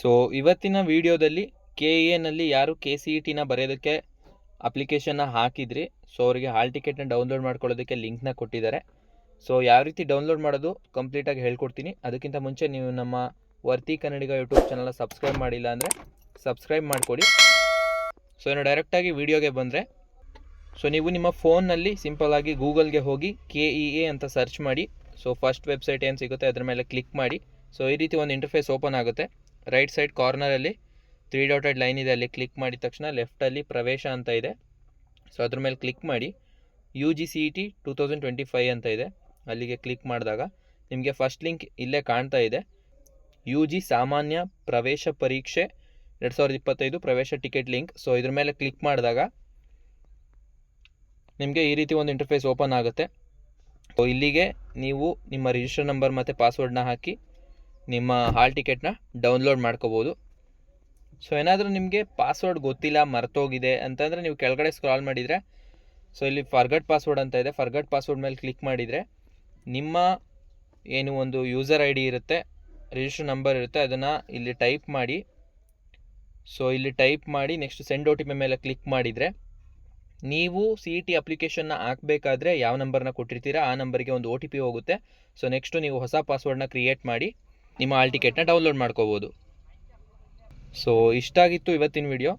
So ಇವತ್ತಿನ ವಿಡಿಯೋದಲ್ಲಿ K ಎನಲ್ಲಿ ಯಾರು ಕೆ ಸಿ ಇ ಟಿನ ಬರೆಯೋದಕ್ಕೆ ಅಪ್ಲಿಕೇಶನ್ನ ಹಾಕಿದ್ರಿ. ಸೊ ಅವರಿಗೆ ಹಾಲ್ ಟಿಕೆಟ್ನ ಡೌನ್ಲೋಡ್ ಮಾಡ್ಕೊಳ್ಳೋದಕ್ಕೆ ಲಿಂಕ್ನ ಕೊಟ್ಟಿದ್ದಾರೆ. ಸೊ ಯಾವ ರೀತಿ ಡೌನ್ಲೋಡ್ ಮಾಡೋದು ಕಂಪ್ಲೀಟಾಗಿ ಹೇಳ್ಕೊಡ್ತೀನಿ. ಅದಕ್ಕಿಂತ ಮುಂಚೆ ನೀವು ನಮ್ಮ ವರ್ತಿ ಕನ್ನಡಿಗ ಯೂಟ್ಯೂಬ್ ಚಾನಲ್ನ ಸಬ್ಸ್ಕ್ರೈಬ್ ಮಾಡಿಲ್ಲ ಅಂದರೆ ಸಬ್ಸ್ಕ್ರೈಬ್ ಮಾಡಿಕೊಡಿ. ಸೊ ಇನ್ನು ಡೈರೆಕ್ಟಾಗಿ ವಿಡಿಯೋಗೆ ಬಂದರೆ ಸೊ ನೀವು ನಿಮ್ಮ ಫೋನ್ನಲ್ಲಿ ಸಿಂಪಲ್ಲಾಗಿ ಗೂಗಲ್ಗೆ ಹೋಗಿ ಕೆ ಇ ಎ ಅಂತ ಸರ್ಚ್ ಮಾಡಿ. ಸೊ ಫಸ್ಟ್ ವೆಬ್ಸೈಟ್ ಏನು ಸಿಗುತ್ತೆ ಅದ್ರ ಮೇಲೆ ಕ್ಲಿಕ್ ಮಾಡಿ. ಸೊ ಈ ರೀತಿ ಒಂದು ಇಂಟರ್ಫೇಸ್ ಓಪನ್ ಆಗುತ್ತೆ. ರೈಟ್ ಸೈಡ್ ಕಾರ್ನರಲ್ಲಿ ತ್ರೀ ಡಾಟೆಡ್ ಲೈನ್ ಇದೆ, ಅಲ್ಲಿ ಕ್ಲಿಕ್ ಮಾಡಿದ ತಕ್ಷಣ ಲೆಫ್ಟಲ್ಲಿ ಪ್ರವೇಶ ಅಂತ ಇದೆ. ಸೊ ಅದ್ರ ಮೇಲೆ ಕ್ಲಿಕ್ ಮಾಡಿ U G C E T two thousand twenty five ಅಂತ ಇದೆ. ಅಲ್ಲಿಗೆ ಕ್ಲಿಕ್ ಮಾಡಿದಾಗ ನಿಮಗೆ ಫಸ್ಟ್ ಲಿಂಕ್ ಇಲ್ಲೇ ಕಾಣ್ತಾ ಇದೆ. ಯು ಜಿ ಸಾಮಾನ್ಯ ಪ್ರವೇಶ ಪರೀಕ್ಷೆ, ಎರಡು ಸಾವಿರದ ಇಪ್ಪತ್ತೈದು ಪ್ರವೇಶ ಟಿಕೆಟ್ ಲಿಂಕ್ ಸೊ ಇದ್ರ ಮೇಲೆ ಕ್ಲಿಕ್ ಮಾಡಿದಾಗ ನಿಮಗೆ ಈ ರೀತಿ ಒಂದು ಇಂಟರ್ಫೇಸ್ ಓಪನ್ ಆಗುತ್ತೆ. ಸೊ ಇಲ್ಲಿಗೆ ನೀವು ನಿಮ್ಮ ರಿಜಿಸ್ಟರ್ ನಂಬರ್ ಮತ್ತು ಪಾಸ್ವರ್ಡ್ನ ಹಾಕಿ ನಿಮ್ಮ ಹಾಲ್ ಟಿಕೆಟ್ನ ಡೌನ್ಲೋಡ್ ಮಾಡ್ಕೋಬೋದು. ಸೊ ಏನಾದರೂ ನಿಮಗೆ ಪಾಸ್ವರ್ಡ್ ಗೊತ್ತಿಲ್ಲ, ಮರ್ತೋಗಿದೆ ಅಂತಂದರೆ ನೀವು ಕೆಳಗಡೆ ಸ್ಕ್ರಾಲ್ ಮಾಡಿದರೆ, ಸೊ ಇಲ್ಲಿ ಫರ್ಗಟ್ ಪಾಸ್ವರ್ಡ್ ಅಂತ ಇದೆ. ಫರ್ಗಟ್ ಪಾಸ್ವರ್ಡ್ ಮೇಲೆ ಕ್ಲಿಕ್ ಮಾಡಿದರೆ ನಿಮ್ಮ ಏನು ಒಂದು ಯೂಸರ್ ಐ ಡಿ ಇರುತ್ತೆ, ರಿಜಿಸ್ಟರ್ ನಂಬರ್ ಇರುತ್ತೆ, ಅದನ್ನು ಇಲ್ಲಿ ಟೈಪ್ ಮಾಡಿ. ಸೊ ಇಲ್ಲಿ ಟೈಪ್ ಮಾಡಿ next send O T P ಮೇಲೆ ಕ್ಲಿಕ್ ಮಾಡಿದರೆ ನೀವು ಸಿ ಇ ಟಿ ಅಪ್ಲಿಕೇಶನ್ನ ಹಾಕಬೇಕಾದ್ರೆ ಯಾವ ನಂಬರ್ನ ಕೊಟ್ಟಿರ್ತೀರಾ, ಆ ನಂಬರಿಗೆ ಒಂದು ಒ ಟಿ ಪಿ ಹೋಗುತ್ತೆ. ಸೊ ನೆಕ್ಸ್ಟು ನೀವು ಹೊಸ ಪಾಸ್ವರ್ಡ್ನ ಕ್ರಿಯೇಟ್ ಮಾಡಿ. ನಿಮ್ಮ ಆಲ್ ಟಿಕೆಟ್ನ ಡೌನ್ಲೋಡ್ ಮಾಡ್ಕೋಬೋದು. ಸೊ ಇಷ್ಟಾಗಿತ್ತು ಇವತ್ತಿನ ವಿಡಿಯೋ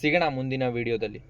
ಸಿಗೋಣ ಮುಂದಿನ ವಿಡಿಯೋದಲ್ಲಿ